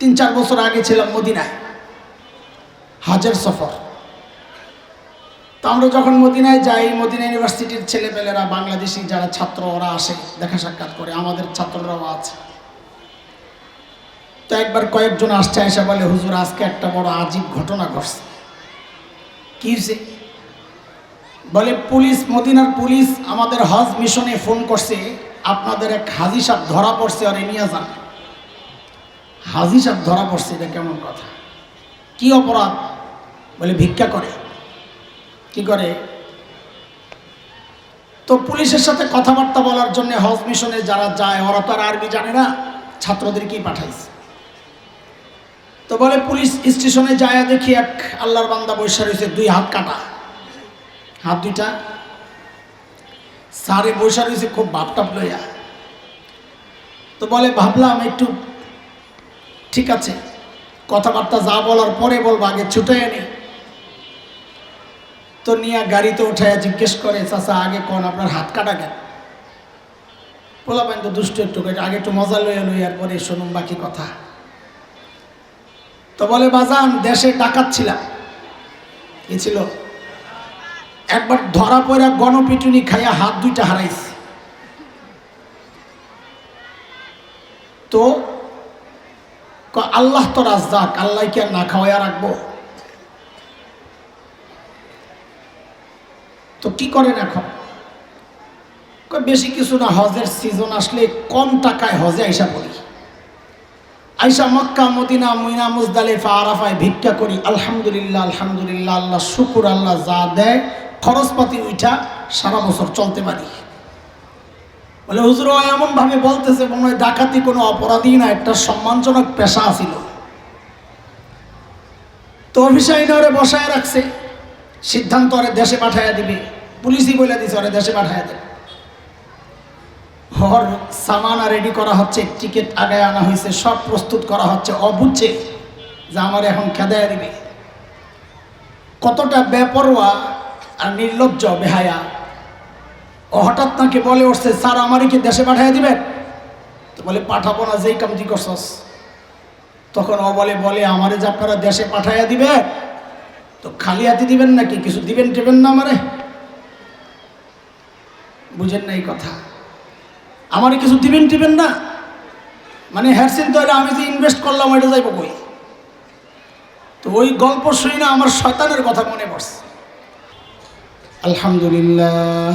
তিন চার বছর আগে ছিলাম মদিনায়। হাজার সফর। তো আমরা যখন মদিনায় যাই, মদিনা ইউনিভার্সিটির ছেলেপেলেরা, বাংলাদেশি যারা ছাত্র, ওরা আসে, দেখা সাক্ষাৎ করে, আমাদের ছাত্ররাও আছে। তো একবার কয়েকজন আসছে, এসে বলে, হুজুর, আজকে একটা বড় আজীব ঘটনা ঘটছে। কি বলে, পুলিশ, মদিনার পুলিশ আমাদের হজ মিশনে ফোন করছে, আপনাদের এক হাজি সাহেব ধরা পড়ছে, আর নিয়ে যান। হাজি সাহেব ধরা পড়ছে, এটা কেমন কথা? কি অপরাধ? বলে ভিক্ষা করে। কি করে? তো পুলিশের সাথে কথাবার্তা বলার জন্য হজ মিশনে যারা যায়, ওরা তো আর আরবি জানে না, ছাত্রদেরকেই পাঠাইছে। তো বলে পুলিশ স্টেশনে যায় দেখি এক আল্লাহর বান্দা বৈশা রয়েছে, দুই হাত কাটা। হাত দুইটা। সারে বৈশা রয়েছে, খুব ভাবটাপ লইয়া। তো বলে, ভাবলাম একটু ঠিক আছে, কথাবার্তা যা বলার পরে বলব, আগে ছুটে এনে। তো নিয়ে গাড়িতে উঠাইয়া জিজ্ঞেস করে, চাচা, আগে কোন আপনার হাত কাটা কেন? বললাম তো দুষ্ট একটু আগে একটু মজা লইয়া লইয়ার পরে শুনুন বাকি কথা। তো বলে, বাজান, দেশে ডাকাত ছিলাম। কি ছিল। একবার ধরা পড়া গণপিটুনি খাইয়া হাত দুইটা হারাইছে। তো আল্লাহ তো রাজ্জাক, আল্লাহ কি আর না খাওয়াইয়া রাখব? তো কি করেন এখন? বেশি কিছু না, হজের সিজন আসলে কম টাকায় হজে আইসা বলি আইসা মক্কা, মদিনা মুইনা মুজদালিফা, আরাফায় ভিক্ষা করি। আলহামদুলিল্লাহ আলহামদুলিল্লাহ, আল্লাহ শুকুর, আল্লাহ যা দেয়, খরচপাতি উঠা সারা বছর চলতে পারি। বলে, হুজুর, ও এমনভাবে বলতেছে, মনে হয় ডাকাতি কোনো অপরাধী না, একটা সম্মানজনক পেশা ছিল। তো অফিসাইনারে বসায় রাখছে, সিদ্ধান্ত ওরে দেশে পাঠাইয়া দিবে, পুলিশই বলে দিছে, ওরে দেশে পাঠাইয়া দেবে। হর সামানা রেডি করা হচ্ছে টিকিট আগে আনা হয়েছে সব প্রস্তুত করা হচ্ছে, অবুঝছে যে আমার এখন খেদায় দিবে। কতটা বেপরোয়া আর নির্লজ্জ বেহায়া হঠাৎ নাকি বলে উঠছে, স্যার আমারই কি দেশে পাঠাইয়া দিবেন? তো বলে, পাঠাবো না, যেই কামটি করছস। তখন ও বলে বলে, আমারে যে আপনারা দেশে পাঠাইয়া দিবে, তো খালি হাতে দিবেন নাকি? কিছু দিবেন টিবেন না আমারে? বুঝেন না এই কথা। আমারে কিছু দিবেন টিবেন না? মানে হ্যারসিন তো আমি যে ইনভেস্ট করলাম, ওইটা যাইব কই? তো ওই গল্প শুই না আমার শয়তানের কথা মনে পড়ছে। আলহামদুলিল্লাহ।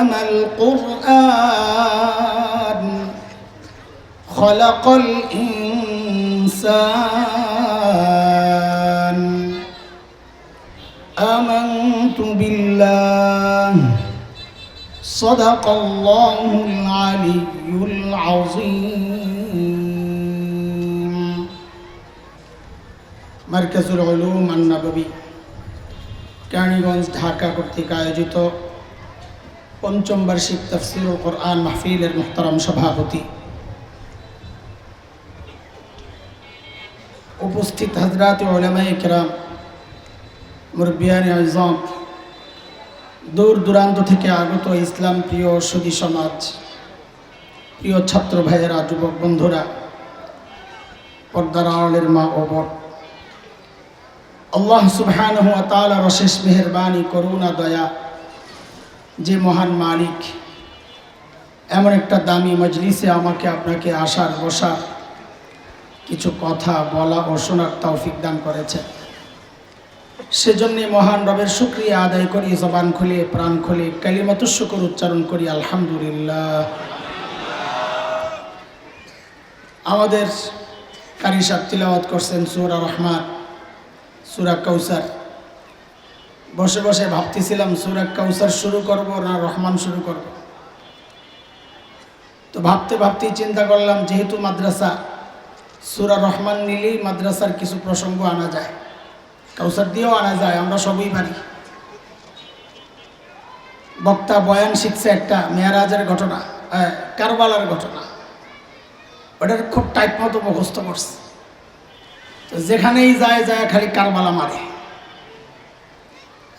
علم القرآن خلق الإنسان آمنت بالله صدق الله العلي العظيم مركز العلوم النبوي কেরানীগঞ্জ ঢাকা কর্তৃক আয়োজিত পঞ্চম বার্ষিক তফসিরুল কোরআন মাহফিলের মোহতারাম সভাপতি। উপস্থিত হজরাত ওলামা ইকরাম মুরব্বিয়ান আজম, দূর দূরান্ত থেকে আগত ইসলাম প্রিয় সুদী সমাজ, প্রিয় ছাত্র ভাইয়েরা, যুবক বন্ধুরা, পর্দার আড়ালের মা ও বট আল্লাহ সুবহানাহু ওয়া তাআলার অশেষ মেহেরবানি, করুণা, দয়া যে মহান মালিক, এমন একটা দামি মজলিসে আমাকে আপনাকে আসার, বসার কিছু কথা বলা ও শোনার তৌফিক দান করেছে সেজন্যে মহান রবের শুক্রিয়া আদায় করি, জবান খুলে, প্রাণ খুলে কালিমত শুকর উচ্চারণ করি, আলহামদুলিল্লাহ। আমাদের কারি সাহেব তিলাওয়াত করছেন সুরা রহমান, সুরা কৌসার বসে বসে ভাবতেছিলাম, সুরা কাউসার শুরু করব না রহমান শুরু করব? তো ভাবতে ভাবতেই চিন্তা করলাম, যেহেতু মাদ্রাসা, সুরা রহমান নিলেই মাদ্রাসার কিছু প্রসঙ্গ আনা যায়। কাউসার দিয়েও আনা যায়, আমরা সবই পারি। বক্তা বয়ান শিখছে একটা মেয়ারাজের ঘটনা কারবালার ঘটনা। ওটার খুব টাইপ মতো মুখস্থ করছে। তো যেখানেই যায় যায় খালি কারবালা মারে।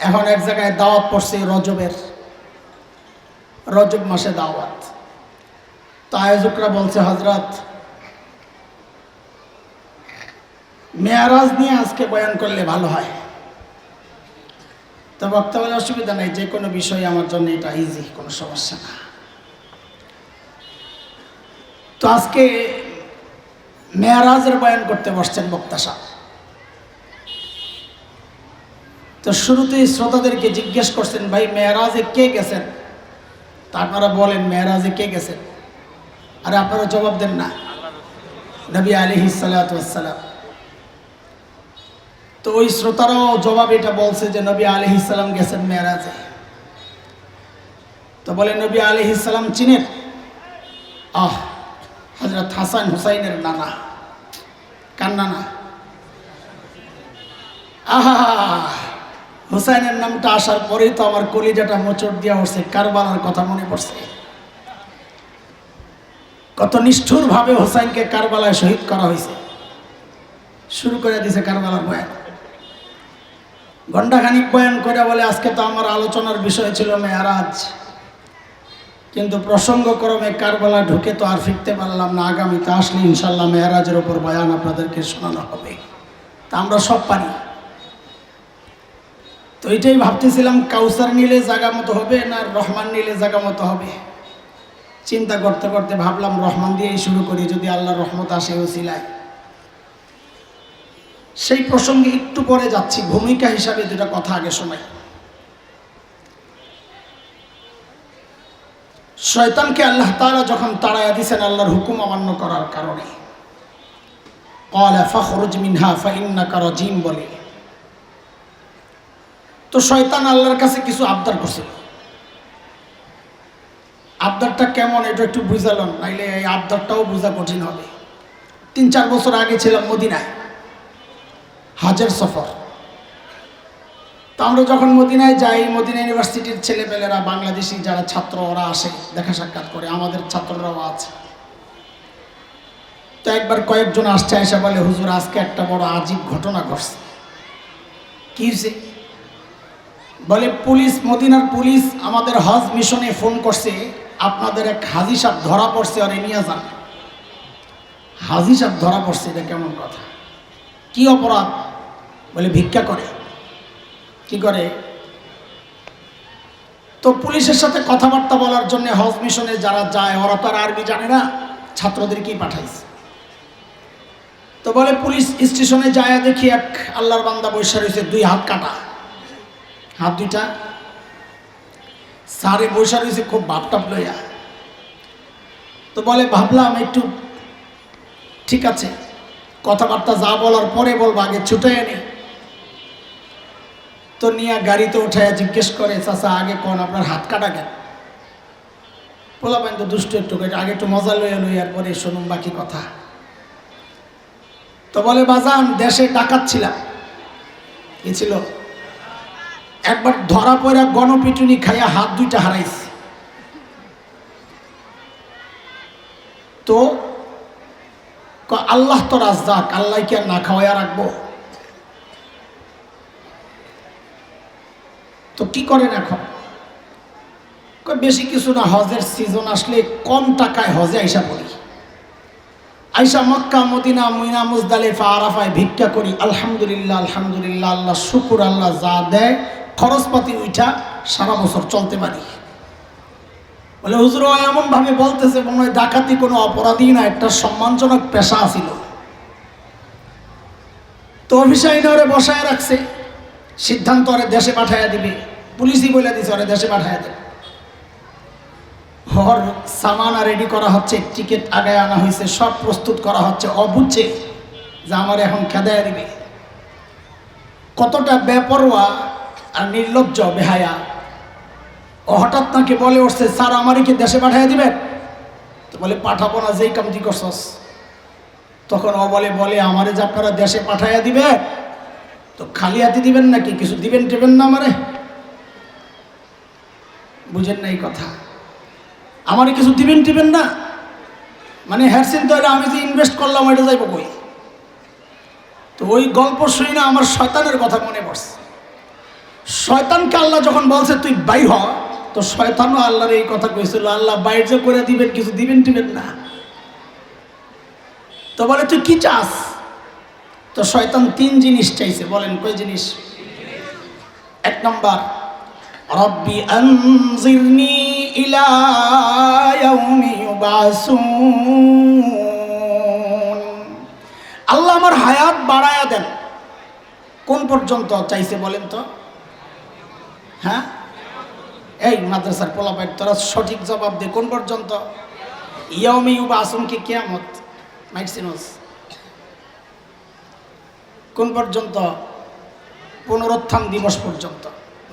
এখন এক জায়গায় দাওয়াত পড়ছে রজবের। রজব মাসে দাওয়াত। তো আয়োজকরা বলছে হজরত মেয়ারাজ নিয়ে আজকে বয়ান করলে ভালো হয়। তো বক্তা অসুবিধা নেই, যে কোনো বিষয় আমার জন্য এটা ইজি কোনো সমস্যা না। তো আজকে মেয়ারাজের বয়ান করতে বসছেন বক্তা সাহেব। তো শুরুতেই শ্রোতাদেরকে জিজ্ঞেস করছেন, ভাই, মেয়ারাজে কে গেছেন? তা আপনারা বলেন, মেয়ারাজে কে গেছেন? আরে আপনারা জবাব দেন না। নবী আলিহি সালাতাম তো ওই শ্রোতারাও জবাব এটা বলছে যে, নবী আলিহি সালাম গেছেন মেয়ারাজে। তো বলে, নবী আলিহি সালাম চিনেন? আহ হজরত হাসান হুসাইনের নানা, কার নানা? আহা! হুসাইনের নামটা আসার পরেই তো আমার কলিজাটা মোচড় দিয়া উঠছে, কারবালার কথা মনে পড়ছে। কত নিষ্ঠুরভাবে হুসাইনকে কারবালায় শহীদ করা হয়েছে। শুরু করে দিছে কারবালার বয়ান। ঘণ্টাখানিক বয়ান করে বলে, আজকে তো আমার আলোচনার বিষয় ছিল মেয়ারাজ। কিন্তু প্রসঙ্গক্রমে কারবালা ঢুকে তো আর ফিরতে পারলাম না। আগামীতে আসলে ইনশাল্লাহ মেয়ারাজের ওপর বয়ান আপনাদেরকে শোনানো হবে। তা আমরা সব পারি। এটাই ভাবতেছিলাম, কাউসার নিলে জায়গা মতো হবে না রহমান নিলে জায়গা মতো হবে? চিন্তা করতে করতে ভাবলাম, রহমান দিয়েই শুরু করি, যদি আল্লাহ রহমত আসে ওসিলায়। সেই প্রসঙ্গে একটু পরে যাচ্ছি, ভূমিকা হিসাবে দুটা কথা আগে শোনাই। শয়তানকে আল্লাহ তাআলা যখন তাড়াইয়া দিয়েছেন আল্লাহর হুকুম অমান্য করার কারণে। কলা ফখরুজ মিনহা ফাইন্নাকা রাজিম বলে। তো শয়তান আল্লাহর কাছে কিছু আবদার করছিল আবদারটা কেমন এটা একটু বুঝালাম, নাইলে এই আবদারটাও বোঝা কঠিন হবে। তিন চার বছর আগে ছিলাম মদিনায়, হাজের সফর। তো আমরা যখন মদিনায় যাই, মদিনা ইউনিভার্সিটির ছেলেপেলেরা বাংলাদেশি যারা ছাত্র, ওরা আসে, দেখা সাক্ষাৎ করে, আমাদের ছাত্ররাও আছে। তো একবার কয়েকজন আসছে, এসে বলে, হুজুর, আজকে একটা বড় আজীব ঘটনা ঘটছে। কি হয়েছে বলে, পুলিশ, মদিনার পুলিশ আমাদের হজ মিশনে ফোন করছে। আপনাদের এক হাজি সাহেব ধরা পড়ছে আর নিয়ে যান। হাজি সাহেব ধরা পড়ছে, এটা কেমন কথা? কি অপরাধ? বলে, ভিক্ষা করে। কি করে? তো পুলিশের সাথে কথাবার্তা বলার জন্য হজ মিশনে যারা যায়, ওরা তো আর আরবি জানে না, ছাত্রদেরকেই পাঠাইছে। তো বলে, পুলিশ স্টেশনে যায় দেখি এক আল্লাহর বান্দা বৈশা রয়েছে, দুই হাত কাটা। হাত দুইটা। সারে বৈশা রয়েছে, খুব ভাবটাপ লইয়া। তো বলে, ভাবলাম একটু, ঠিক আছে, কথাবার্তা যা বলার পরে বলব, আগে ছুটে এনে তো নিয়ে গাড়িতে উঠে জিজ্ঞেস করে, চাচা, আগে কোন আপনার হাত কাটা কেন? বললাম তো দুষ্ট একটু আগে একটু মজা লইয়া লইয়ার পরে শুনুন বাকি কথা। তো বলে, বাজান, দেশে ডাকাত ছিলাম। কি ছিল একবার ধরা পড়া গণপিটুনি খাইয়া হাত দুইটা হারাইছে। তো আল্লাহ তো রাজ্জাক, আল্লাহ কি আর না খাওয়াইয়া রাখব? তো কি করেন এখন? বেশি কিছু না, হজের সিজন আসলে কম টাকায় হজে আইসা পড়ি। আইসা মক্কা, মদিনা মুইনা মুজদালিফা, আরাফায় ভিক্ষা করি। আলহামদুলিল্লাহ আলহামদুলিল্লাহ, আল্লাহ শুকুর, আল্লাহ যা দেয় খরচপাতি উঠা সারা বছর চলতে পারি। বলে, হুজুর এমনভাবে বলতেছে, মনে হয় ডাকাতি কোনো অপরাধী না, একটা সম্মানজনক পেশা ছিল। তো অফিসাইনে ওরে বসায় রাখছে। সিদ্ধান্ত ওরে দেশে পাঠাইয়া দিবে। পুলিশই বলে দিছে, ওরে দেশে পাঠাইয়া দেবে। হর সামানা রেডি করা হচ্ছে, টিকিট আগে আনা হয়েছে সব প্রস্তুত করা হচ্ছে অবুঝছে যে আমার এখন খেদায়া দিবে। কতটা বেপরোয়া আর নির্লজ্জ বেহায়া। ও হঠাৎ তাকে বলে উঠছে, স্যার আমারই কি দেশে পাঠিয়ে দিবেন? তো বলে, পাঠাবো না, যেই কামটি করছস। তখন ও বলে বলে, আমারে যে আপনারা দেশে পাঠাইয়া দিবে তো খালি হাতে দিবেন নাকি? কিছু দিবেন টেবেন না আমারে? বুঝেন না এই কথা। আমারে কিছু দিবেন টিবেন না? মানে হ্যারসিন তো আমি যে ইনভেস্ট করলাম, ওইটা যাইব কই? তো ওই গল্প শুই না আমার শয়তানের কথা মনে পড়ছে। শয়তানকে আল্লাহ যখন বলছে, তুই বাই হ। তো শয়তানও আল্লাহর এই কথা কইছিল, আল্লাহ বাইর যে করে দিবেন, কিছু দিবেন টিবেন না। তো বলে, তুই কি চাস? তো শয়তান তিন জিনিস চাইছে, বলেন কই জিনিস? এক নম্বর, রব্বি আনজিরনি ইলা ইয়াউমি ইউবাসুন। আল্লাহ আমার হায়াত বাড়ায়া দেন। কোন পর্যন্ত চাইছে বলেন তো? হ্যাঁ? এই মাদ্রাসার পোলাপাই তোরা সঠিক জবাব দে। কোন পর্যন্ত? ইয়াউমি ইউবাসুন কি কিয়ামত? মাইটসিনোস কোন পর্যন্ত? পুনরুত্থান দিবস পর্যন্ত।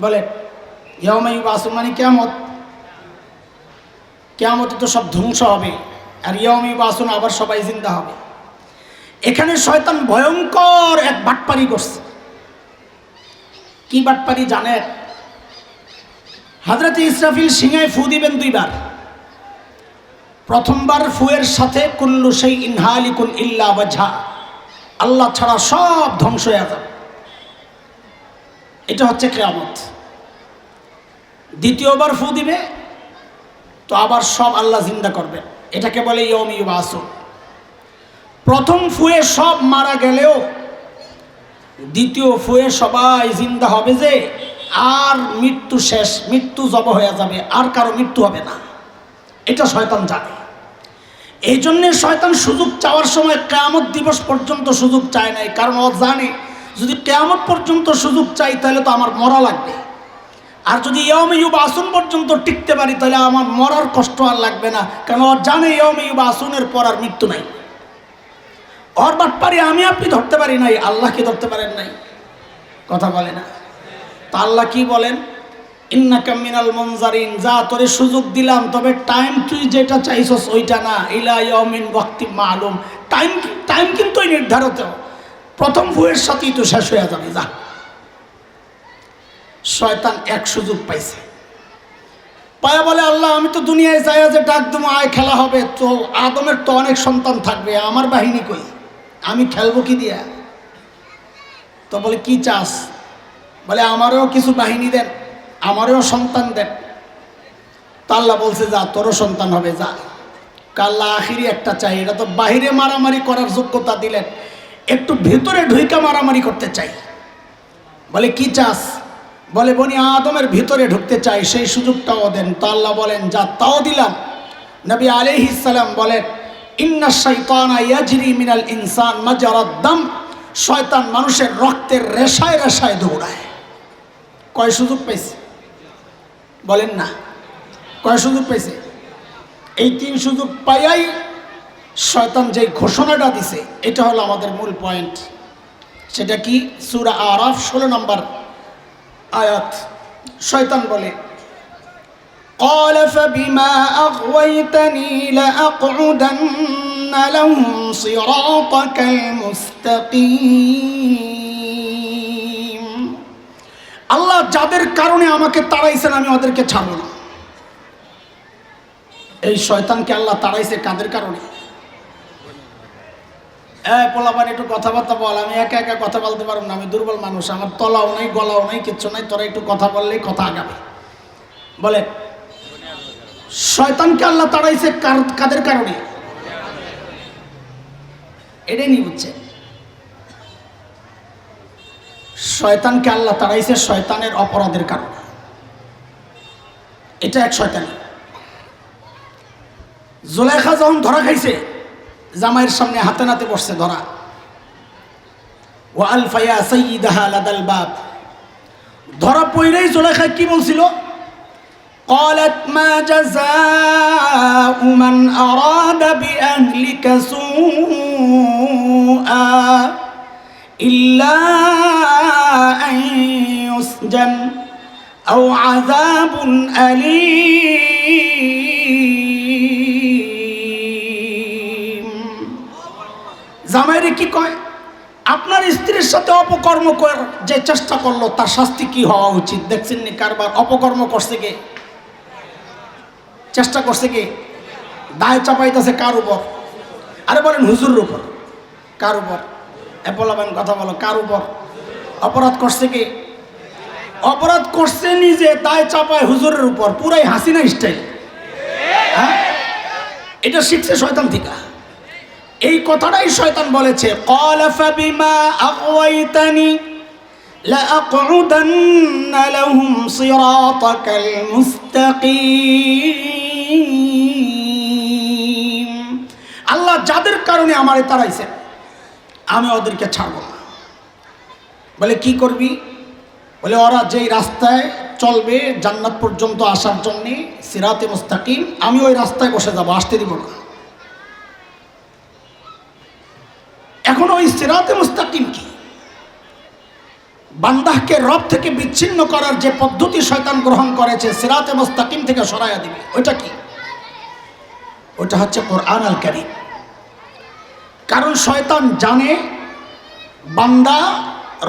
বলে ইয়মাই বাসুন মানে কেমত কেমতে তো সব ধ্বংস হবে, আর ইয়মি বাসুন আবার সবাই জিন্দা হবে। এখানে শয়তান ভয়ঙ্কর এক বাটপারি করছে। কি বাটপারি জানেন হাজরত ইসরাফিল সিংহায় ফু দিবেন দুইবার। প্রথমবার ফুয়ের সাথে, কুল্লু সেই ইনহালিকুন ইল্লা বাঝা আল্লাহ ছাড়া সব ধ্বংস হয়ে যাবে। এটা হচ্ছে কেয়ামত। দ্বিতীয়বার ফু দিবে, তো আবার সব আল্লাহ জিন্দা করবে এটাকে বলে ইয়ম ইউবাসু প্রথম ফুয়ে সব মারা গেলেও দ্বিতীয় ফুয়ে সবাই জিন্দা হবে যে আর মৃত্যু শেষ, মৃত্যু জব হয়ে যাবে, আর কারও মৃত্যু হবে না। এটা শয়তান জানে। এই জন্যে শয়তান সুযোগ চাওয়ার সময় কেয়ামত দিবস পর্যন্ত সুযোগ চায় নাই, কারণ ও জানে, যদি কেয়ামত পর্যন্ত সুযোগ চাই, তাহলে তো আমার মরা লাগবে। আর যদি ইয়ম ইউব আসুন পর্যন্ত টিকতে পারি, তাহলে আমার মরার কষ্ট আর লাগবে না, কারণ ও জানে ইয়ম ইউব আসুনের পর আর মৃত্যু নাই। ওর বাট পারি আমি আপনি ধরতে পারি নাই আল্লাহকে ধরতে পারেন নাই? কথা বলে না। তা আল্লাহ কি বলেন? ইন্নাকা মিনাল মনজারিন যা তোরে সুযোগ দিলাম, তবে টাইম তুই যেটা চাইছস ওইটা না। ইলা ইয়মিন ওয়াক্তি মালুম। টাইম টাইম কিন্তু নির্ধারিত। প্রথম ফুয়ের সাথেই তো শেষ হয়ে যাবে, যা। শয়তান এক সুযোগ পাইছে। পায়া বলে, আল্লাহ, আমি তো দুনিয়ায় যাই যে ডাক দেবো, আয় খেলা হবে। তো আদমের তো অনেক সন্তান থাকবে, আমার বাহিনী কই? আমি খেলব কি দিয়া? তো বলে, কি চাস? বলে, আমারও কিছু বাহিনী দেন, আমারও সন্তান দেন। তা আল্লাহ বলছে, যা, তোরও সন্তান হবে, যা। কাল্লা আখিরি একটা চাই, এটা তো বাহিরে মারামারি করার যোগ্যতা দিলেন। একটু ভেতরে ঢুইকা মারামারি করতে চাই। বলে, কি চাস? বলে, বনি আদমের ভিতরে ঢুকতে চাই, সেই সুযোগটাও দেন। তো আল্লাহ বলেন, যা, তাও দিলাম। নবী আলিহিসাল্লাম বলেন, ইন্না শৈতানা ইয়াজরি মিনাল ইনসান মাজারাদ্দাম শয়তান মানুষের রক্তের রেশায় রেশায় দৌড়ায়। কয় সুযোগ পাইছে বলেন না কয় সুযোগ পাইছে এই তিন সুযোগ পাইয়াই শয়তান যে ঘোষণাটা দিছে এটা হলো আমাদের মূল পয়েন্ট সেটা কি সুরা আরাফ ষোলো নম্বর আয়াত শয়তান বলে قال فبما أغويتني لأقعدن لهم صراطك المستقيم আল্লাহ যাদের কারণে আমাকে তাড়াইছেন, আমি ওদেরকে ছাড়ব না। এই শয়তানকে আল্লাহ তাড়াইছে কাদের কারণে? হ্যাঁ পোলাপান, একটু কথাবার্তা বল। আমি একা একা কথা বলতে পারব না, আমি দুর্বল মানুষ। আমার তলাও নাই, গলাও নাই, কিচ্ছু নাই। তোরা একটু কথা বললেই কথা আগাবে। বলে, শয়তানকে আল্লাহ তাড়াইছে কাদের কারণে? এটাই নি বুঝছে। শয়তানকে আল্লাহ তাড়াইছে শয়তানের অপরাধের কারণে এটা এক শয়তানি জোলেখা যখন ধরা খাইছে জামাইয়ের সামনে হাতে নাতে বসছে ধরা ও আলফায়া সঈদাহা লাদাল বাব ধরা পইরেই জোলেখায় কি বলছিল قالت ما جزاء من أراد بأهلك سوءا إلا أن يسجن أو عذاب أليم জামাইরে কি কয় আপনার স্ত্রীর সাথে অপকর্ম কর যে চেষ্টা করলো তার শাস্তি কি হওয়া উচিত দেখছেন নি কারবার অপকর্ম করছে কে চেষ্টা করছে কে দায় চাপাইতেছে কার উপর আরে বলেন হুজুরের উপর কার উপর অ্যাপোলাবান কথা বলো, কার উপর? অপরাধ করছে কি? অপরাধ করছে নিজে তাই চাপায় হুজুরের উপর, পুরাই হাসিনা স্টাইল হ্যাঁ? এটা শিখছে শয়তান থেকে। এই কথাটাই শয়তান বলেছে আল্লাহ যাদের কারণে আমারে তারাইছেন আমি ওদেরকে ছাড়ব না। বলে, কি করবি? বলে, ওরা যেই রাস্তায় চলবে জান্নাত পর্যন্ত আসার জন্যে সিরাতে মুস্তাকিম, আমি ওই রাস্তায় বসে যাব, আসতে দিব না। এখন ওই সিরাতে মুস্তাকিম কি? বান্দাহকে রব থেকে বিচ্ছিন্ন করার যে পদ্ধতি শয়তান গ্রহণ করেছে, সিরাতে মুস্তাকিম থেকে সরাইয়া দিবে, ওইটা কি? ওটা হচ্ছে কোরআন আল কারিম কারণ শয়তান জানে, বান্দা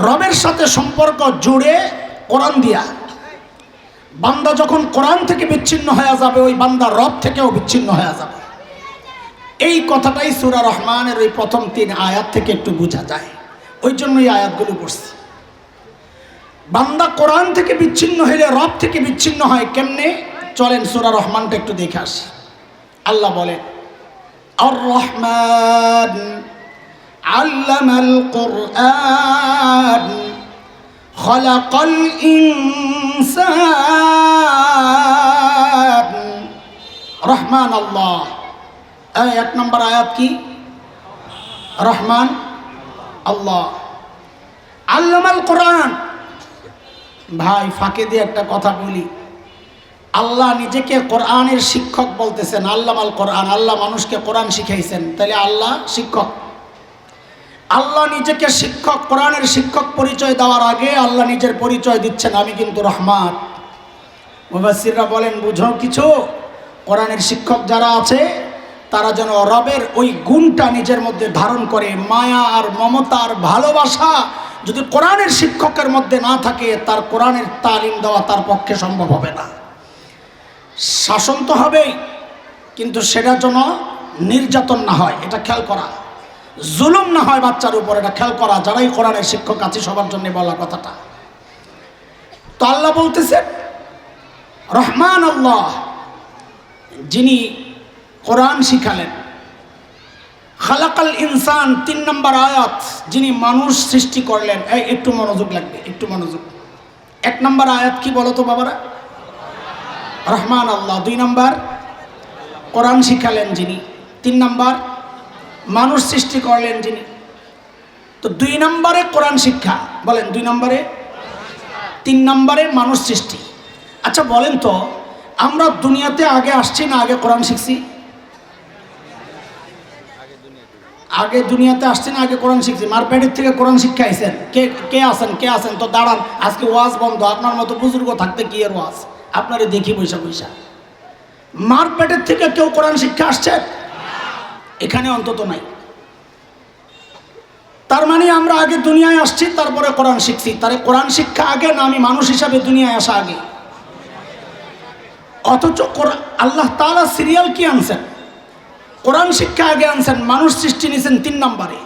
রবের সাথে সম্পর্ক জুড়ে কোরআন দিয়া। বান্দা যখন কোরআন থেকে বিচ্ছিন্ন হয়ে যাবে, ওই বান্দা রব থেকেও বিচ্ছিন্ন হয়ে যাবে। এই কথাটাই সুরা রহমানের ওই প্রথম তিন আয়াত থেকে একটু বোঝা যায়। ওই জন্য এই আয়াতগুলো পড়ছি। বান্দা কোরআন থেকে বিচ্ছিন্ন হইলে রব থেকে বিচ্ছিন্ন হয় কেমনে? চলেন সুরা রহমানটা একটু দেখে আসি। আল্লাহ বলেন আর রহমান علم القرآن خلق الإنسان رحمن الله এই এক নম্বর আয়াত কি রহমান আল্লাহ আল্লামাল কোরআন ভাই ফাঁকে দিয়ে একটা কথা বলি আল্লাহ নিজেকে কোরআনের শিক্ষক বলতেছেন, আল্লামাল কোরআন, আল্লাহ মানুষকে কোরআন শিখাইছেন। তাহলে আল্লাহ শিক্ষক। আল্লাহ নিজেকে শিক্ষক, কোরআনের শিক্ষক পরিচয় দেওয়ার আগে আল্লাহ নিজের পরিচয় দিচ্ছেন, আমি কিন্তু রহমান মুবাসিররা বলেন, বুঝো কিছু? কোরআনের শিক্ষক যারা আছে, তারা যেন রবের ওই গুণটা নিজের মধ্যে ধারণ করে, মায়া আর মমতা আর ভালোবাসা যদি কোরআনের শিক্ষকের মধ্যে না থাকে, তার কোরআনের তালিম দেওয়া তার পক্ষে সম্ভব হবে না। শাসন তো হবেই, কিন্তু সেটা যেন নির্যাতন না হয়, এটা খেয়াল করা। জুলুম না হয় বাচ্চার উপর, এটা খেয়াল করা, যারাই কোরআনের শিক্ষক আছে, সবার জন্য বলা কথাটা। তো আল্লাহ বলতেছে রহমান আল্লাহ যিনি কোরআন শিখালেন। খালাকাল ইনসান, তিন নম্বর আয়াত, যিনি মানুষ সৃষ্টি করলেন। এই, একটু মনোযোগ লাগবে, একটু মনোযোগ। এক নম্বর আয়াত কি বলো তো বাবারা? রহমান আল্লাহ, দুই নম্বর, কোরআন শিখালেন যিনি, তিন নম্বর, মানুষ সৃষ্টি করলেন যিনি। তো দুই নম্বরে কোরআন শিক্ষা, বলেন দুই নম্বরে, তিন নম্বরে মানুষ সৃষ্টি। আচ্ছা বলেন তো, আমরা দুনিয়াতে আগে আসছি না আগে কোরআন শিখছি? আগে দুনিয়াতে আসছি না আগে কোরআন শিখছি। মারপেটের থেকে কোরআন শিক্ষা আইসেন কে কে আসেন কে আসেন তো দাঁড়ান, আজকে ওয়াজ বন্ধ, আপনার মতো বুজুর্গ থাকতে কি এর ওয়াজ? আপনারে দেখি বৈশা বৈশা। মারপেটের থেকে কেউ কোরআন শিক্ষা আসছে? এখানে অন্তত নাই। তার মানে আমরা আগে দুনিয়ায় আসছি, তারপরে কোরআন শিখছি। তার কোরআন শিক্ষা আগে না আমি মানুষ হিসাবে দুনিয়ায় আসা আগে? অথচ আল্লাহ তাআলা সিরিয়াল কি আনছেন? কোরআন শিক্ষা আগে আনছেন, মানুষ সৃষ্টি নিছেন তিন নম্বরে।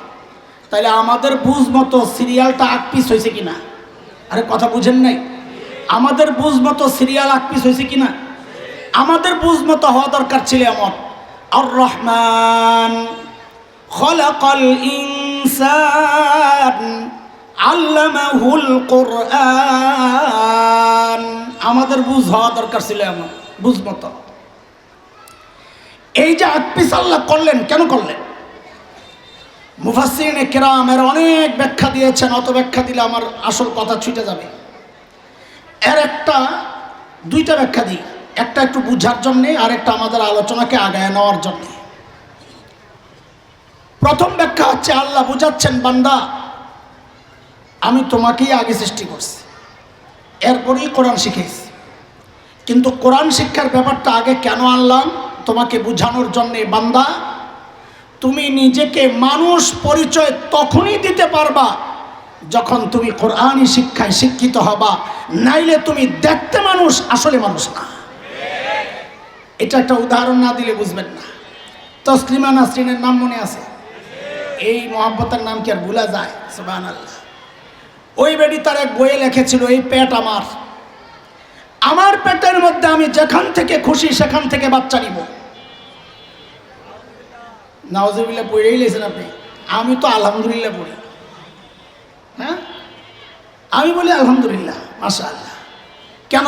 তাইলে আমাদের বুঝ মতো সিরিয়ালটা আগ পিস হয়েছে কিনা? আরে কথা বুঝেন নাই। আমাদের বুঝ মতো সিরিয়াল আগ পিস হয়েছে কিনা? আমাদের বুঝ মতো হওয়া দরকার ছিল এমন। আর রহমান খলাকাল ইনসান, আল্লামাহুল কোরআন। আমাদের বুঝ হওয়া দরকার ছিল এমন, বুঝ মতো। এই যে আকপিস আল্লাহ করলেন, কেন করলেন? মুফাসিন কেরামের অনেক ব্যাখ্যা দিয়েছেন, অত ব্যাখ্যা দিলে আমার আসল কথা ছুটে যাবে। এর একটা, দুইটা ব্যাখ্যা দিই। একটা একটু বুঝার জন্যে, আর একটা আমাদের আলোচনাকে আগায় নেওয়ার জন্যে। প্রথম ব্যাখ্যা হচ্ছে, আল্লাহ বুঝাচ্ছেন, বান্দা, আমি তোমাকেই আগে সৃষ্টি করছি। এরপরেই কোরআন শিখেছি কিন্তু কোরআন শিক্ষার ব্যাপারটা আগে কেন আনলাম? তোমাকে বুঝানোর জন্যে, বান্দা, তুমি নিজেকে মানুষ পরিচয় তখনই দিতে পারবা যখন তুমি কোরআনই শিক্ষায় শিক্ষিত হবা। নাইলে তুমি দেখতে মানুষ, আসলে মানুষ না। এটা একটা উদাহরণ না দিলে বুঝবেন না। তসলিমা নাসরিনের নাম মনে আছে? এই মহাব্বতের নাম কি আর ভুলা যায়? সুবান আল্লাহ ওই বেডি তার এক বইয়ে লেখেছিল, এই পেট আমার। আমার পেটের মধ্যে আমি যেখান থেকে খুশি, সেখান থেকে বাচ্চা নিব। নওয়াজবিল্লা পড়েই লেছেন আপনি। আমি তো আলহামদুলিল্লাহ পড়ি। হ্যাঁ? আমি বলি আলহামদুলিল্লাহ মাসা আল্লাহ কেন?